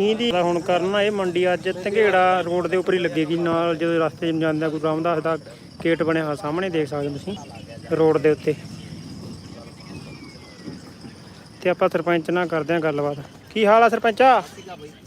ਮੀਂਹ ਦੀ ਹੁਣ ਕਰਨਾ, ਇਹ ਮੰਡੀ ਅੱਜ ਧੰਗੇੜਾ ਰੋਡ ਦੇ ਉੱਪਰ ਹੀ ਲੱਗੇਗੀ। ਨਾਲ ਜਦੋਂ ਰਸਤੇ 'ਚ ਜਾਂਦਾ ਕੋਈ ਰਾਮਦਾਸ ਦਾ ਗੇਟ ਬਣਿਆ ਹੋਇਆ ਸਾਹਮਣੇ ਦੇਖ ਸਕਦੇ ਤੁਸੀਂ, ਰੋਡ ਦੇ ਉੱਤੇ। ਤੇ ਆਪਾਂ ਸਰਪੰਚ ਨਾਲ ਕਰਦੇ ਹਾਂ ਗੱਲਬਾਤ। ਕੀ ਹਾਲ ਆ ਸਰਪੰਚਾ?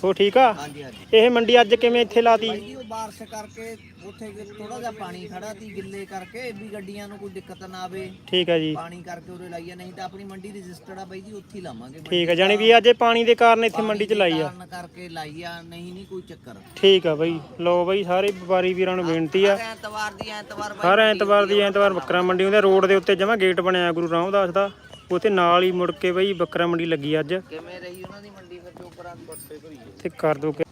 ਹੋ ਠੀਕ ਆ? ਹਾਂਜੀ ਹਾਂਜੀ। ਇਹ ਮੰਡੀ ਅੱਜ ਕਿਵੇਂ ਇੱਥੇ ਲਾਤੀ? ਭਾਈ ਜੀ ਉਹ ਬਾਰਿਸ਼ ਕਰਕੇ ਉੱਥੇ ਥੋੜਾ ਜਿਹਾ ਪਾਣੀ ਖੜਾ ਸੀ ਗਿੱਲੇ ਕਰਕੇ। ਵੀ ਗੱਡੀਆਂ ਨੂੰ ਕੋਈ ਦਿੱਕਤ ਨਾ ਆਵੇ। ਠੀਕ ਆ ਜੀ। ਪਾਣੀ ਕਰਕੇ ਉਰੇ ਲਾਈਆ ਨਹੀਂ ਤਾਂ ਆਪਣੀ ਮੰਡੀ ਰਜਿਸਟਰਡ ਆ ਬਾਈ ਜੀ ਉੱਥੇ ਹੀ ਲਾਵਾਂਗੇ ਠੀਕ ਆ ਜਾਣੀ ਵੀ ਅੱਜ ਇਹ ਪਾਣੀ ਦੇ ਕਾਰਨ ਇੱਥੇ ਮੰਡੀ 'ਚ ਲਾਈ ਆ। ਕਾਰਨ ਕਰਕੇ ਲਾਈਆ ਨਹੀਂ ਨਹੀਂ ਕੋਈ ਚੱਕਰ। ਠੀਕ ਆ ਬਈ। ਲੋ ਬਈ ਸਾਰੇ ਵਪਾਰੀ ਵੀਰਾਂ ਨੂੰ ਬੇਨਤੀ ਆ। ਐਤਵਾਰ ਦੀ ਐਤਵਾਰ ਬਾਈ ਹਰ ਐਤਵਾਰ ਦੀ ਐਤਵਾਰ ਬੱਕਰਾ ਮੰਡੀ ਹੁੰਦੀ ਰੋਡ ਦੇ ਉੱਤੇ ਜਮਾ ਗੇਟ ਬਣਿਆ ਗੁਰੂ ਰਾਮਦਾਸ ਦਾ। ਉੱਥੇ ਨਾਲ ਹੀ ਮੁੜ ਕੇ ਬਈ ਬੱਕਰਾ ਮੰਡੀ ਲੱਗੀ ਅੱਜ। ਕਿਵੇਂ ਰਹੀ ਉਹਨਾਂ ਦੀ ਮੰਡੀ ਫਿਰ ਜੋ ਉੱਪਰ ਬੱਸੇ ਭਰੀ ਤੇ ਕਰ ਦੋ ਕਿ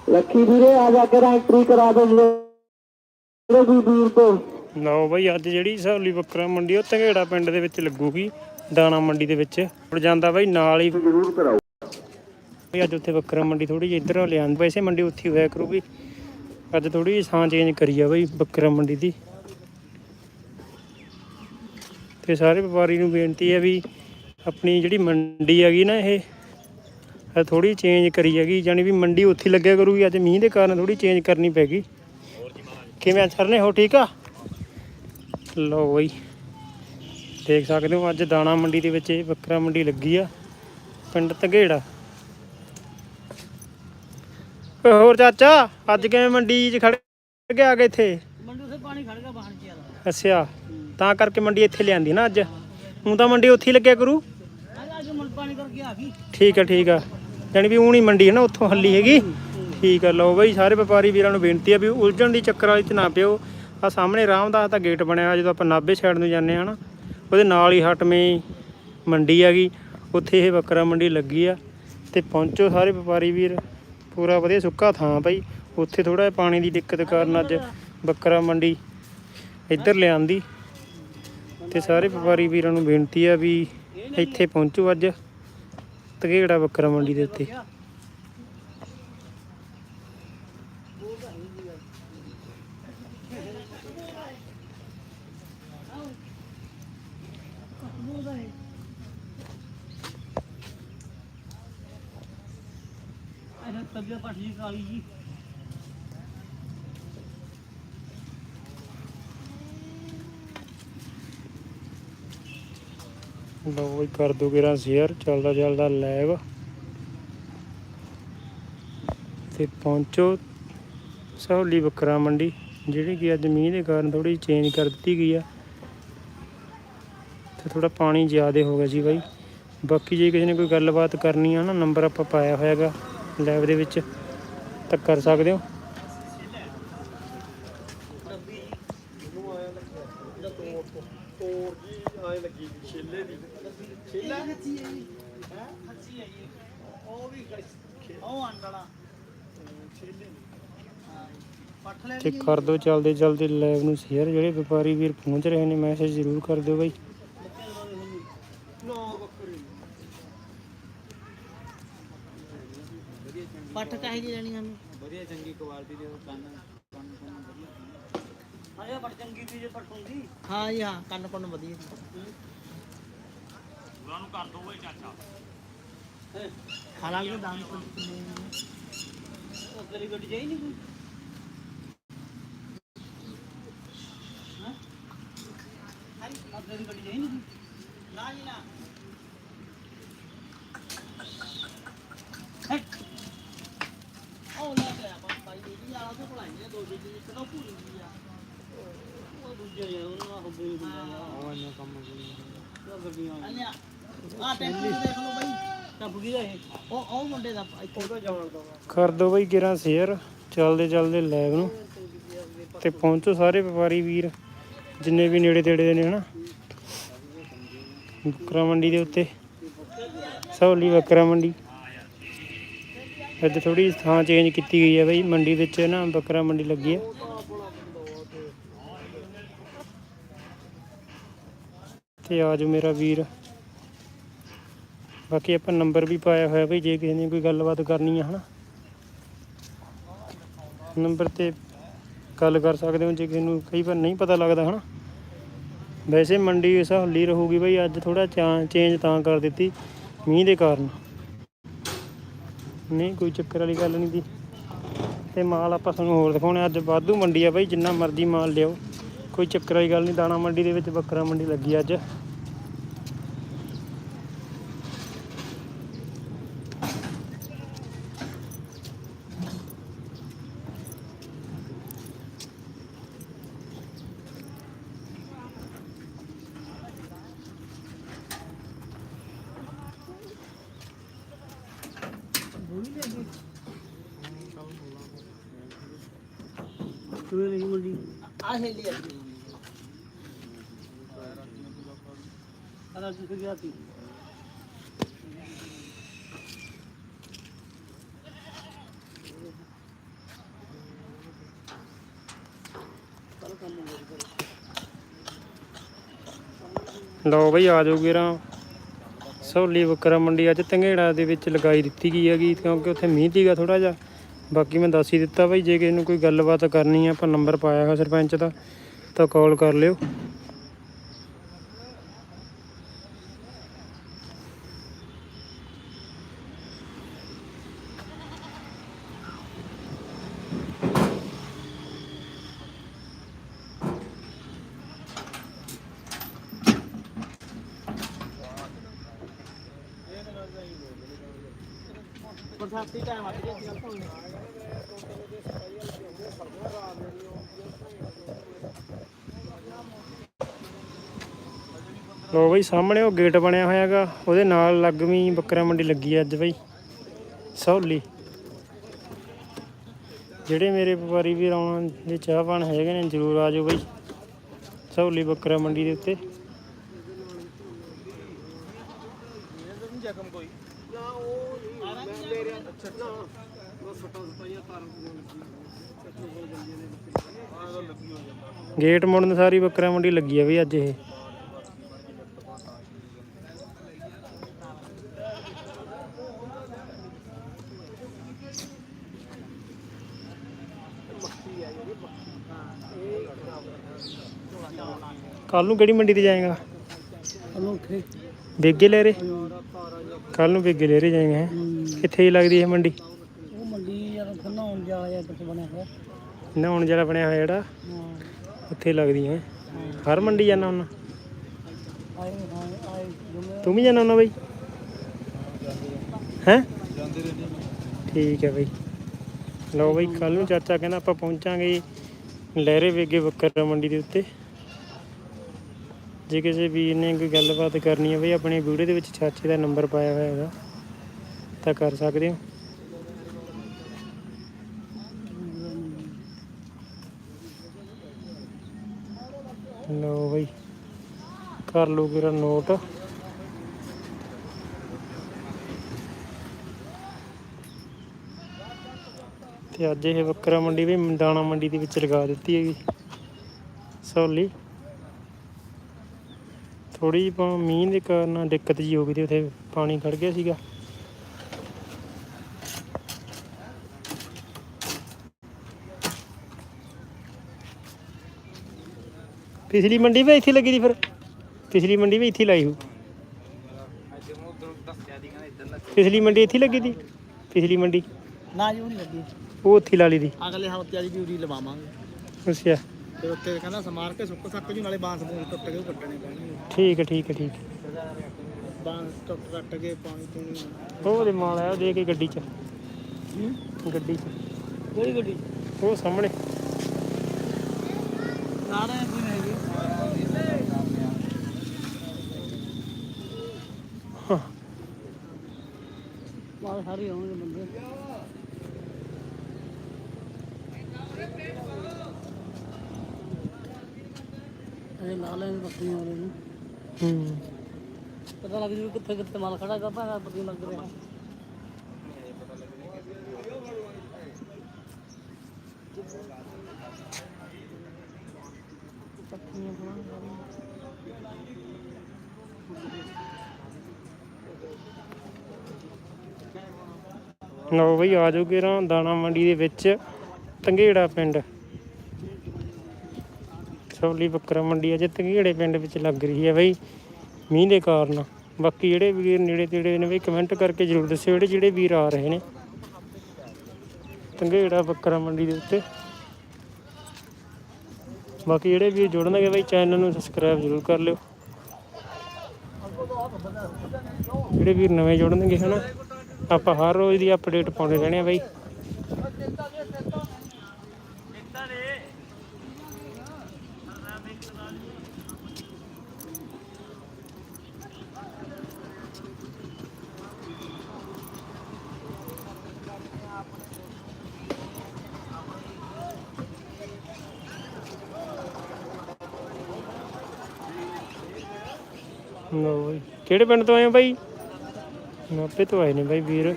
ਲੱਖੀ ਵੀਰੇ ਆ ਜਾ ਕੇ ਐਂਟਰੀ ਕਰਾ ਦੋ ਜਿਹੜੇ ਵੀ ਵੀਰ ਤੋਂ। ਲਓ ਬਈ ਅੱਜ ਜਿਹੜੀ ਸਹੌਲੀ ਬੱਕਰਾ ਮੰਡੀ ਉਹ ਪਿੰਡ ਦੇ ਵਿੱਚ ਲੱਗੂਗੀ ਦਾਣਾ ਮੰਡੀ ਦੇ ਵਿੱਚ। ਉੜ ਜਾਂਦਾ ਬਈ ਨਾਲ ਹੀ ਜ਼ਰੂਰ ਕਰਾਓ। ਬਈ ਅੱਜ ਉੱਥੇ ਬੱਕਰਾ ਮੰਡੀ ਥੋੜੀ ਜਿਹੀ ਇੱਧਰ ਲਿਆਂਦ ਵੈਸੇ ਮੰਡੀ ਉੱਥੇ ਹੋਇਆ ਕਰੂਗੀ। ਅੱਜ ਥੋੜੀ ਜਿਹੀ ਥਾਂ ਚੇਂਜ ਕਰੀ ਆ ਬਈ, ਬੱਕਰਾ ਮੰਡੀ ਦੀ। ਤੇ ਸਾਰੇ ਵਪਾਰੀ ਨੂੰ ਬੇਨਤੀ ਹੈ ਵੀ ਆਪਣੀ ਜਿਹੜੀ ਮੰਡੀ ਹੈਗੀ ਨਾ ਇਹ ਇਹ ਥੋੜੀ ਚੇਂਜ ਕਰੀ ਹੈਗੀ ਜਾਨੀ ਵੀ ਮੰਡੀ ਉੱਥੇ ਲੱਗਿਆ ਕਰੂਗੀ, ਅੱਜ ਮੀਂਹ ਦੇ ਕਾਰਨ ਥੋੜੀ ਚੇਂਜ ਕਰਨੀ ਪੈਗੀ ਕਿਵੇਂ ਸਰ ਨੇ, ਹੋ ਠੀਕ ਆ? ਲਓ ਬਈ, ਦੇਖ ਸਕਦੇ ਹੋ ਅੱਜ ਦਾਣਾ ਮੰਡੀ ਦੇ ਵਿੱਚ ਇਹ ਬੱਕਰਾ ਮੰਡੀ ਲੱਗੀ ਆ, ਪਿੰਡ ਤਗੇੜਾ ਓਏ ਹੋਰ ਚਾਚਾ ਅੱਜ ਕਿਵੇਂ ਮੰਡੀ 'ਚ ਖੜ ਗਿਆ ਗਏ ਇੱਥੇ? ਮੰਡੀ ਉਸੇ ਪਾਣੀ ਖੜ ਗਿਆ ਬਾਹਰ ਚ ਅੱਛਾ ਤਾਂ ਕਰਕੇ ਮੰਡੀ ਇੱਥੇ ਲਿਆਂਦੀ ਨਾ ਅੱਜ। ਹੁਣ ਤਾਂ ਮੰਡੀ ਉੱਥੇ ਹੀ ਲੱਗਿਆ ਕਰੂ। ਆ ਅੱਜ ਮਨ ਪਾਣੀ ਕਰਕੇ ਆ ਗਈ। ਠੀਕ ਆ ਠੀਕ ਆ। ਜਾਣੀ ਵੀ ਊਣੀ ਮੰਡੀ ਹੈ ਨਾ ਉੱਥੋਂ ਹੱਲੀ ਹੈਗੀ। ਠੀਕ ਆ ਲਓ ਬਈ ਸਾਰੇ ਵਪਾਰੀ ਵੀਰਾਂ ਨੂੰ ਬੇਨਤੀ ਆ ਵੀ ਉਲਝਣ ਦੀ ਚੱਕਰ ਵਾਲੀ ਚ ਨਾ ਪਿਓ। ਆ ਸਾਹਮਣੇ ਰਾਮਦਾਸ ਦਾ ਗੇਟ ਬਣਿਆ ਹੋਇਆ ਜਦੋਂ ਆਪਾਂ ਨਾਭੇ ਸਾਈਡ ਨੂੰ ਜਾਂਦੇ ਆ ਨਾ ਉਹਦੇ ਨਾਲ ਹੀ ਹਟਵੇਂ ਮੰਡੀ ਹੈਗੀ। ਉੱਥੇ ਇਹ ਬੱਕਰਾ ਮੰਡੀ ਲੱਗੀ ਆ। ਤੇ ਪਹੁੰਚੋ ਸਾਰੇ ਵਪਾਰੀ ਵੀਰ। ਪੂਰਾ ਵਧੀਆ ਸੁੱਕਾ ਥਾਂ ਭਾਈ। ਉੱਥੇ ਥੋੜਾ ਜਿਹਾ ਪਾਣੀ ਦੀ ਦਿੱਕਤ ਕਾਰਨ ਅੱਜ ਬੱਕਰਾ ਮੰਡੀ ਇੱਧਰ ਲਿਆਂਦੀ। ਤੇ ਸਾਰੇ ਵਪਾਰੀ ਵੀਰਾਂ ਨੂੰ ਬੇਨਤੀ ਆ ਵੀ ਇੱਥੇ ਪਹੁੰਚੋ ਅੱਜ। ਤਗੇੜਾ ਬੱਕਰਾ ਮੰਡੀ ਦੇ ਉੱਤੇ। ਇਹ ਤਬੀਅਤ ਪੱਟੀ ਕਾਲੀ ਜੀ। ਲਓ ਕਰ ਦੋ ਗੇਰਾ ਸ਼ੇਅਰ, ਚੱਲਦਾ ਚੱਲਦਾ ਲਾਈਵ ਤੇ ਪਹੁੰਚੋ ਸਹੌਲੀ ਬੱਕਰਾ ਮੰਡੀ, ਜਿਹੜੀ ਕਿ ਅੱਜ ਮੀਂਹ ਦੇ ਕਾਰਨ ਥੋੜੀ ਚੇਂਜ ਕਰ ਦਿੱਤੀ ਗਈ ਆ। ਤੇ ਥੋੜਾ ਪਾਣੀ ਜ਼ਿਆਦਾ ਹੋ ਗਿਆ ਜੀ ਬਾਈ। ਬਾਕੀ ਜੇ ਕਿਸੇ ਨੇ ਕੋਈ ਗੱਲਬਾਤ ਕਰਨੀ ਆ ਨਾ ਨੰਬਰ ਆਪਾਂ ਪਾਇਆ ਹੋਇਆਗਾ ਲਾਈਵ ਦੇ ਵਿੱਚ ਤਾਂ ਕਰ ਸਕਦੇ ਹੋ। ਉਹ ਆਂਡਲਾ ਪੱਠ ਲੈ ਤੇ ਕਰ ਦਿਓ ਚੱਲਦੇ ਚੱਲਦੇ ਲਾਈਵ ਨੂੰ ਸ਼ੇਅਰ ਜਿਹੜੇ ਵਪਾਰੀ ਵੀਰ ਪਹੁੰਚ ਰਹੇ ਨੇ ਮੈਸੇਜ ਜ਼ਰੂਰ ਕਰ ਦਿਓ ਬਾਈ। ਪੱਠ ਕਾਹੀ ਦੀ ਲੈਣੀ ਸਾਨੂੰ ਵਧੀਆ ਚੰਗੀ ਕੁਆਲਿਟੀ ਦੇ ਕੰਨ ਕੰਨ ਕੰਨ ਵਧੀਆ। ਹਾਂ ਪੱਠ ਚੰਗੀ ਦੀ ਜੇ ਪੱਠ ਹੁੰਦੀ। ਹਾਂ ਜੀ ਹਾਂ ਕੰਨ ਕੰਨ ਵਧੀਆ। ਉਹਨਾਂ ਨੂੰ ਕਰ ਦੋ ਓਏ ਚਾਚਾ। ਹਾਲਾਂਕਿ ਦਾਨ ਉਹ ਤੇਰੀ ਗੱਡੀ ਜਾਈ ਨਹੀਂ ਕੋਈ? ਹਾਂ? ਹਾਂ ਤੇਰੀ ਗੱਡੀ ਜਾਈ ਨਹੀਂ ਨਾ ਜੀ ਨਾ ਹੈਟ ਉਹ ਲੈ ਕੇ ਆ ਬਾਈ ਜੀ ਆਲਾ ਤੋਂ ਭਲਾਈ ਨੇ ਦੋ ਜੀ ਇੱਕ ਤਾਂ ਭੂਰੀ ਜੀ ਆ ਉਹ ਦੂਜੇ ਯਾਰ ਉਹਨਾਂ ਆਹ ਬੋਲ ਦਿੰਦਾ ਉਹ ਇੰਨਾ ਕੰਮ ਕਰੀ ਗੱਡੀਆਂ ਆ ਆ ਟੈਂਪੂ ਦੇਖ ਲਓ ਬਾਈ। ਟੱਪ ਗਈ ਇਹ। ਉਹ ਉਹ ਮੁੰਡੇ ਦਾ ਇੱਥੇ। ਤੋਂ ਜਾਣ ਦਾ। ਕਰ ਦਿਓ ਬਾਈ ਗੇਰਾ ਸ਼ੇਅਰ। ਚੱਲਦੇ ਚੱਲਦੇ ਲਾਈਵ ਨੂੰ। ਤੇ ਪਹੁੰਚੋ ਸਾਰੇ ਵਪਾਰੀ ਵੀਰ ਜਿੰਨੇ ਵੀ ਨੇੜੇ ਤੇੜੇ ਦੇ ਨੇ ਹਨਾ। ਬੱਕਰਾ ਮੰਡੀ ਦੇ ਉੱਤੇ। ਸਹੌਲੀ ਬੱਕਰਾ ਮੰਡੀ। ਅੱਜ ਥੋੜੀ ਥਾਂ ਚੇਂਜ ਕੀਤੀ ਗਈ ਹੈ ਬਾਈ ਮੰਡੀ ਵਿੱਚ ਨਾ ਬੱਕਰਾ ਮੰਡੀ ਲੱਗੀ ਹੈ। ਤੇ ਆਜੋ ਮੇਰਾ ਵੀਰ। ਬਾਕੀ ਆਪਾਂ ਨੰਬਰ ਵੀ ਪਾਇਆ ਹੋਇਆ ਬਈ ਜੇ ਕਿਸੇ ਨੇ ਕੋਈ ਗੱਲਬਾਤ ਕਰਨੀ ਆ, ਹਨਾ? ਨੰਬਰ ਤੇ ਗੱਲ ਕਰ ਸਕਦੇ ਹੋ ਜੇ ਕਿਸੇ ਨੂੰ ਕਈ ਵਾਰ ਨਹੀਂ ਪਤਾ ਲੱਗਦਾ, ਹਨਾ? ਵੈਸੇ ਮੰਡੀ ਇਸ ਹੱਲੀ ਰਹੂਗੀ ਬਈ, ਅੱਜ ਥੋੜਾ ਚੇਂਜ ਤਾਂ ਕਰ ਦਿੱਤੀ ਮੀਂਹ ਦੇ ਕਾਰਨ। ਨਹੀਂ, ਕੋਈ ਚੱਕਰ ਵਾਲੀ ਗੱਲ ਨਹੀਂ ਦੀ ਤੇ ਮਾਲ ਆਪਾਂ ਤੁਹਾਨੂੰ ਹੋਰ ਦਿਖਾਉਣੇ, ਅੱਜ ਵਾਧੂ ਮੰਡੀ ਆ ਬਈ, ਜਿੰਨਾ ਮਰਜ਼ੀ ਮਾਲ ਲਿਓ ਕੋਈ ਚੱਕਰ ਵਾਲੀ ਗੱਲ ਨਹੀਂ, ਦਾਣਾ ਮੰਡੀ ਦੇ ਵਿੱਚ ਬੱਕਰਾ ਮੰਡੀ ਲੱਗੀ ਅੱਜ ਤੂੰ ਨਹੀਂ ਮੁੰਡੀ ਆ ਹੈਲੀ ਆ ਅਰਾ ਜਿਸ ਗਿਆ ਤੀ ਲਓ ਬਈ ਆ ਜਾਓ ਗਿਰਾਂ ਸੌਲੀ ਬੱਕਰਾ ਮੰਡੀ ਅੱਜ ਤੰਗੇੜਾ ਦੇ ਵਿੱਚ ਲਗਾਈ ਦਿੱਤੀ ਗਈ ਹੈਗੀ, ਕਿਉਂਕਿ ਉੱਥੇ ਮੀਂਹ ਤੀਗਾ ਥੋੜਾ ਜਿਹਾ। ਬਾਕੀ ਮੈਂ ਦੱਸ ਹੀ ਦਿੱਤਾ ਬਈ, ਜੇ ਕਿਸੇ ਨੂੰ ਕੋਈ ਗੱਲਬਾਤ ਕਰਨੀ ਆ, ਆਪਾਂ ਨੰਬਰ ਪਾਇਆ ਹੋਇਆ ਸਰਪੰਚ ਦਾ, ਤਾਂ ਕਾਲ ਕਰ ਲਿਓ ਬਰਸਾਤੀ ਟਾਈਮ ਆ ਗਿਆ ਸੀ ਗੱਲ ਲੋ ਬਈ, ਸਾਹਮਣੇ ਉਹ ਗੇਟ ਬਣਿਆ ਹੋਇਆ ਹੈਗਾ ਉਹਦੇ ਨਾਲ ਲੱਗਵੀਂ ਬੱਕਰਾ ਮੰਡੀ ਲੱਗੀ ਹੈ ਅੱਜ ਬਈ। ਸੌਲੀ। ਜਿਹੜੇ ਮੇਰੇ ਵਪਾਰੀ ਵੀ ਆਉਣ ਦੇ ਚਾਹ ਚਾਹਵਾਨ ਹੈਗੇ ਨੇ, ਜਰੂਰ ਆ ਜਾਓ ਬਈ। ਸੌਲੀ ਬੱਕਰਾ ਮੰਡੀ ਦੇ ਉੱਤੇ। ਗੇਟ ਮੁੜਨ ਸਾਰੀ ਬੱਕਰਾ ਮੰਡੀ ਲੱਗੀ ਆ ਬਈ ਅੱਜ ਇਹ। ਕੱਲ ਨੂੰ ਕਿਹੜੀ ਮੰਡੀ ਤੇ ਜਾਏਗਾ? ਅਨੋਖੇ ਬੇਗੇ ਲੈ ਰੇ ਕੱਲ ਨੂੰ ਬੇਗੇ ਲੈ ਰੇ ਜਾਏਗਾ ਹੈਂ? ਹੂੰ। ਕਿੱਥੇ ਜੀ ਲੱਗਦੀ ਇਹ ਮੰਡੀ? ਉਹ ਮੰਡੀ ਯਾਰ ਖੰਨਾ ਹੁਣ ਜਾ ਜਾਂ ਕਿੱਥੇ ਬਣਿਆ ਹੋਇਆ। ਨਹਾਉਣ ਜਿਹੜਾ ਬਣਿਆ ਹੋਇਆ ਜਿਹੜਾ? ਹਾਂ। ਉੱਥੇ ਲੱਗਦੀ ਹੈ ਹਰ ਮੰਡੀ ਜਾਣਾ ਹੁਣ ਹਾਂ ਤੂੰ ਵੀ ਜਾਣਾ ਹੁੰਦਾ ਬਈ? ਹੈ? ਠੀਕ ਹੈ ਬਈ। ਲਓ ਬਈ ਕੱਲ ਨੂੰ ਚਾਚਾ ਕਹਿੰਦਾ ਆਪਾਂ ਪਹੁੰਚਾਂਗੇ ਲਹਿਰੇ ਵੇਗੇ ਬੱਕਰਾ ਮੰਡੀ ਦੇ ਉੱਤੇ। ਜੇ ਕਿਸੇ ਵੀਰ ਨੇ ਕੋਈ ਗੱਲਬਾਤ ਕਰਨੀ ਹੈ ਬਈ ਆਪਣੇ ਵੀਡੀਓ ਦੇ ਵਿੱਚ ਚਾਚੇ ਦਾ ਨੰਬਰ ਪਾਇਆ ਹੋਇਆ ਹੈਗਾ, ਤਾਂ ਕਰ ਸਕਦੇ ਹੋ? ਲਓ ਬਈ, ਕਰ ਲਓ ਮੇਰਾ ਨੋਟ। ਤੇ ਅੱਜ ਇਹ ਬੱਕਰਾ ਮੰਡੀ ਵੀ, ਦਾਣਾ ਮੰਡੀ ਦੇ ਵਿੱਚ ਲਗਾ ਦਿੱਤੀ ਹੈਗੀ, ਸੌਲੀ। ਥੋੜੀ ਮੀਂਹ ਦੇ ਕਾਰਨ ਦਿੱਕਤ ਜੀ ਹੋ ਗਈ ਤੇ ਉੱਥੇ ਪਾਣੀ ਖੜ ਗਿਆ ਸੀਗਾ। ਪਿਛਲੀ ਮੰਡੀ ਵੀ ਇੱਥੇ ਲੱਗੀ ਦੀ ਫਿਰ। ਪਿਛਲੀ ਮੰਡੀ ਵੀ ਇੱਥੇ ਲਾਈ ਹੋ ਪਿਛਲੀ ਮੰਡੀ ਇੱਥੇ ਲੱਗੀ ਦੀ ਪਿਛਲੀ ਮੰਡੀ। ਨਾ ਜੀ ਉਹ ਨਹੀਂ ਲੱਗੀ। ਉਹ ਉੱਥੇ ਲਾ ਲਈ ਦੀ। ਅਗਲੇ ਹਫ਼ਤੇ ਵਾਲੀ ਡਿਊਟੀ ਲਵਾਵਾਂਗੇ। ਅੱਛਾ। ਤੇ ਉੱਤੇ ਕਹਿੰਦਾ ਸਮਾਰ ਕੇ ਸੁੱਕ ਸੱਕ ਜੂ ਨਾਲੇ ਬਾਂਸ ਬੂਸ ਟੁੱਟ ਕੇ ਉਹ ਕੱਟਣੇ ਪੈਣਗੇ। ਠੀਕ ਹੈ ਠੀਕ ਹੈ ਠੀਕ ਹੈ। ਬਾਂਸ ਟੁੱਟ ਕੱਟ ਕੇ ਪਾਣੀ ਪੂਣੀ ਉਹਦੇ ਮਾਲ ਆਇਆ ਉਹ ਦੇ ਕੇ ਗੱਡੀ 'ਚ। ਹੂੰ ਗੱਡੀ 'ਚ। ਕਿਹੜੀ ਗੱਡੀ? ਉਹ ਸਾਹਮਣੇ। ਨਾ ਨਾ ਕੋਈ ਨਹੀਂ ਹੈਗੀ। ਹਾਂ। ਮਾਲ ਸਾਰੇ ਆਉਣਗੇ ਬੰਦੇ ਇਹ ਬੱਕਰੀਆਂ ਵਾਲੇ ਨੂੰ। ਹੂੰ। ਪਤਾ ਲੱਗ ਜੂ ਕਿੱਥੇ ਕਿੱਥੇ ਮਾਲ ਖੜਾ ਹੈਗਾ ਭਾਵੇਂ ਪਤੀ ਲੱਗ ਰਿਹਾ ਪੱਤੀਆਂ ਬਣਾਉਣ ਲਓ। ਬਈ ਆ ਜਾਓ ਕਿਰਾਂ ਦਾਣਾ ਮੰਡੀ ਦੇ ਵਿੱਚ ਤੰਗੇੜਾ ਪਿੰਡ। ਸੌਲੀ ਬੱਕਰਾ ਮੰਡੀ ਅੱਜ ਤੰਗੇੜੇ ਪਿੰਡ ਵਿੱਚ ਲੱਗ ਰਹੀ ਹੈ ਬਈ, ਮੀਂਹ ਦੇ ਕਾਰਨ। ਬਾਕੀ ਜਿਹੜੇ ਵੀਰ ਨੇੜੇ ਤੇੜੇ ਨੇ ਬਈ ਕਮੈਂਟ ਕਰਕੇ ਜਰੂਰ ਦੱਸਿਓ ਜਿਹੜੇ ਜਿਹੜੇ ਵੀਰ ਆ ਰਹੇ ਨੇ। ਤੰਗੇੜਾ ਬੱਕਰਾ ਮੰਡੀ ਦੇ ਉੱਤੇ। ਬਾਕੀ ਜਿਹੜੇ ਵੀਰ ਜੁੜਨਗੇ ਬਈ ਚੈਨਲ ਨੂੰ ਸਬਸਕ੍ਰਾਈਬ ਜਰੂਰ ਕਰ ਲਿਓ। ਜਿਹੜੇ ਵੀਰ ਨਵੇਂ ਜੁੜਨਗੇ ਹਨਾ, ਆਪਾਂ ਹਰ ਰੋਜ਼ ਦੀ ਅਪਡੇਟ ਪਾਉਂਦੇ ਰਹਿਣੇ ਆ ਬਈ। ਬਈ। ਕਿਹੜੇ ਪਿੰਡ ਤੋਂ ਆਏ ਹੋ ਬਾਈ? ਨਾਪੇ ਤੋਂ ਆਏ ਨੇ ਬਾਈ ਵੀਰ।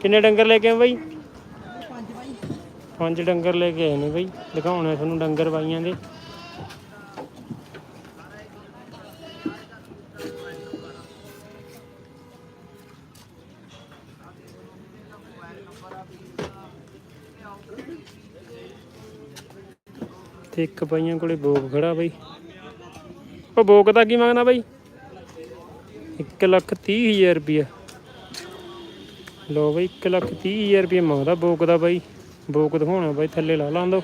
ਕਿੰਨੇ ਡੰਗਰ ਲੈ ਕੇ ਆਏ ਬਾਈ? ਪੰਜ ਬਾਈ। ਪੰਜ ਡੰਗਰ ਲੈ ਕੇ ਆਏ ਨੇ ਬਾਈ। ਦਿਖਾਉਣੇ ਤੁਹਾਨੂੰ ਡੰਗਰ ਬਾਈਆਂ ਦੇ। ਤੇ ਇੱਕ ਬਾਈਆਂ ਕੋਲੇ ਬੋਕ ਖੜਾ ਬਾਈ। ਉਹ ਬੋਕ ਦਾ ਕੀ ਮੰਗਣਾ ਬਾਈ? 1 ਲੱਖ 30 ਹਜ਼ਾਰ ਰੁਪਇਆ। ਲੋ ਬਾਈ 1 ਲੱਖ 30 ਹਜ਼ਾਰ ਰੁਪਇਆ ਮੰਗਦਾ ਬੋਕ ਦਾ ਬਾਈ। ਬੋਕ ਦਿਖਾਉਣਾ ਬਾਈ, ਥੱਲੇ ਲਾ ਲਾਂ ਦੋ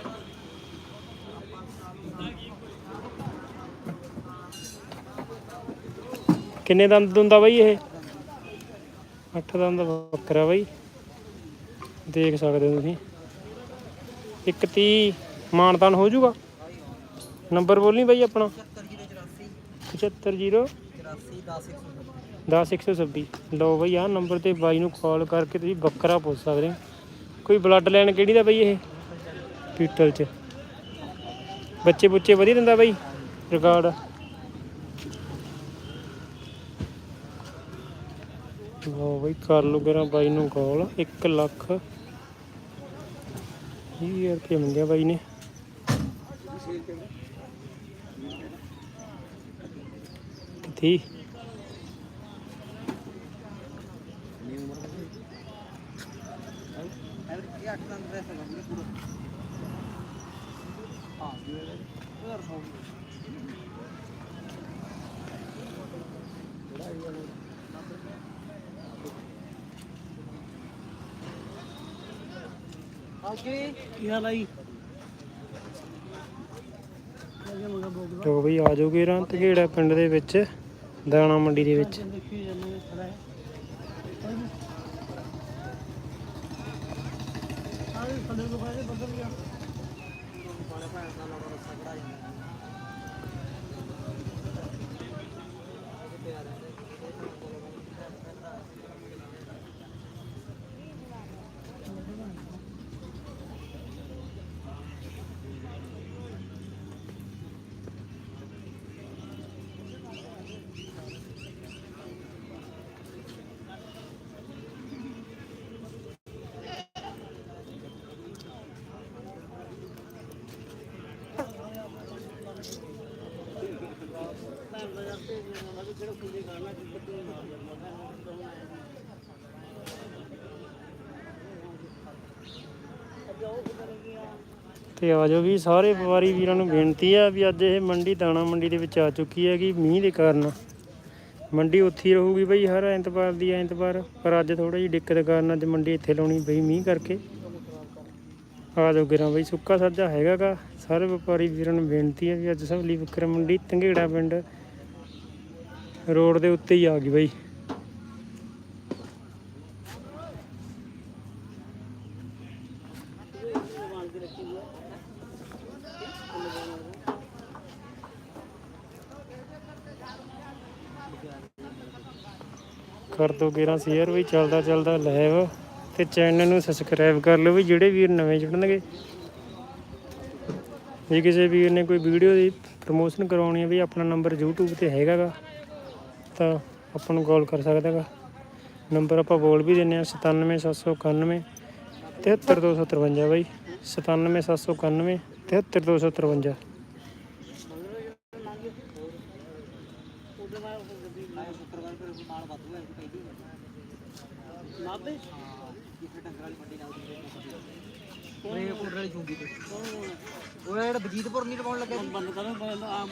ਕਿੰਨੇ ਦੰਦ ਦੁੰਦਾ ਬਈ ਇਹ? 8 ਦੰਦ ਬੱਕਰਾ ਬਾਈ। ਦੇਖ ਸਕਦੇ ਹੋ ਤੁਸੀਂ। ਇੱਕ 30 ਮਾਨਤਾਨ ਹੋ ਜਾਊਗਾ? ਨੰਬਰ ਬੋਲਣੀ ਬਾਈ ਆਪਣਾ? 7084 750 84 10 10126 ਲਓ ਬਈ, ਆਹ ਨੰਬਰ ਤੇ ਬਾਈ ਨੂੰ ਕਾਲ ਕਰਕੇ ਤੁਸੀਂ ਬੱਕਰਾ ਪੁੱਛ ਸਕਦੇ ਹੋ। ਕੋਈ ਬਲੱਡ ਲਾਈਨ ਕਿਹੜੀ ਦਾ ਬਈ ਇਹ? ਪੀਟਲ ਚ। ਬੱਚੇ ਬੁੱਚੇ ਵਧੀਆ ਦਿੰਦਾ ਬਈ ਰਿਕਾਰਡ ਲਓ ਬਈ, ਕਰ ਲਓ ਕਰਾਂ ਬਾਈ ਨੂੰ ਕਾਲ 1 ਲੱਖ। 20000 ਰੁਪਏ ਮੰਗਿਆ ਬਾਈ ਨੇ। ਕਿੱਥੇ ਇਹ 8 ਦਾ ਡਰੈਸ ਹੈ ਵੀਰੇ ਪੂਰਾ ਹਾਂ ਵੀਰੇ ਹੋਰ ਹੋ ਓਕੇ ਕੀ ਹਾਲ ਲੋ ਬਈ ਆ ਜਾਓਗੇ ਰਾਂ ਤਗੇੜਾ ਪਿੰਡ ਦੇ ਵਿੱਚ। ਦਾਣਾ ਮੰਡੀ ਦੇ ਵਿੱਚ। ਦੇਖੀ ਥੱਲੇ ਨੂੰ ਪਾਏ ਗਿਆ। ਤੇ ਆ ਜਾਓ ਵੀ ਸਾਰੇ ਵਪਾਰੀ ਵੀਰਾਂ ਨੂੰ ਬੇਨਤੀ ਆ ਵੀ ਅੱਜ ਇਹ ਮੰਡੀ ਦਾਣਾ ਮੰਡੀ ਦੇ ਵਿੱਚ ਆ ਚੁੱਕੀ ਹੈਗੀ ਮੀਂਹ ਦੇ ਕਾਰਨ। ਮੰਡੀ ਉੱਥੇ ਹੀ ਰਹੂਗੀ ਬਈ ਹਰ ਐਤਵਾਰ ਦੀ ਐਤਵਾਰ, ਪਰ ਅੱਜ ਥੋੜਾ ਜਿਹੀ ਦਿੱਕਤ ਕਾਰਨ ਅੱਜ ਮੰਡੀ ਇੱਥੇ ਲਾਉਣੀ ਪਈ ਮੀਂਹ ਕਰਕੇ। ਆ ਜਾਓ ਗਿਰਾਂ ਬਈ, ਸੁੱਕਾ ਸਾਜਾ ਹੈਗਾਗਾ। ਸਾਰੇ ਵਪਾਰੀ ਵੀਰਾਂ ਨੂੰ ਬੇਨਤੀ ਹੈ ਵੀ ਅੱਜ ਸਭਲੀ ਬੱਕਰਾ ਮੰਡੀ ਤੰਗੇੜਾ ਪਿੰਡ। ਰੋਡ ਦੇ ਉੱਤੇ ਹੀ ਆ ਗਈ ਬਈ। ਕਰ ਦੋ ਗੇਰਾਂ ਸ਼ੇਅਰ ਵੀ ਚੱਲਦਾ ਚੱਲਦਾ ਲਾਈਵ ਤੇ ਚੈਨਲ ਨੂੰ ਸਬਸਕ੍ਰਾਈਬ ਕਰ ਲਓ ਵੀ ਜਿਹੜੇ ਵੀਰ ਨਵੇਂ ਜੁੜਨਗੇ। ਜੇ ਕਿਸੇ ਵੀਰ ਨੇ ਕੋਈ ਵੀਡੀਓ ਦੀ ਪ੍ਰਮੋਸ਼ਨ ਕਰਾਉਣੀ ਹੈ ਵੀ ਆਪਣਾ ਨੰਬਰ YouTube ਤੇ ਹੈਗਾਗਾ, ਤਾਂ ਆਪਾਂ ਨੂੰ ਕਾਲ ਕਰ ਸਕਦਾ ਹੈਗਾ ਨੰਬਰ ਆਪਾਂ ਬੋਲ ਵੀ ਦਿੰਨੇ ਆ 97791 73253 ਬਾਈ 97791 73253 ਪਹਿਲੀ ਨਾਬੇ ਜਿੱਥੇ ਡੰਗਰ ਵਾਲੀ ਮੰਡੀ ਨਾਲ ਦੀ ਬ੍ਰੇਕ ਕੋਟਰ ਵਾਲੀ ਚੁੰਗੀ ਤੇ ਉਹ ਜਿਹੜਾ ਬਜੀਤਪੁਰ ਨਹੀਂ ਲਵਾਉਣ ਲੱਗਾ ਬੰਦ ਕਰੋ ਬੰਦ ਆ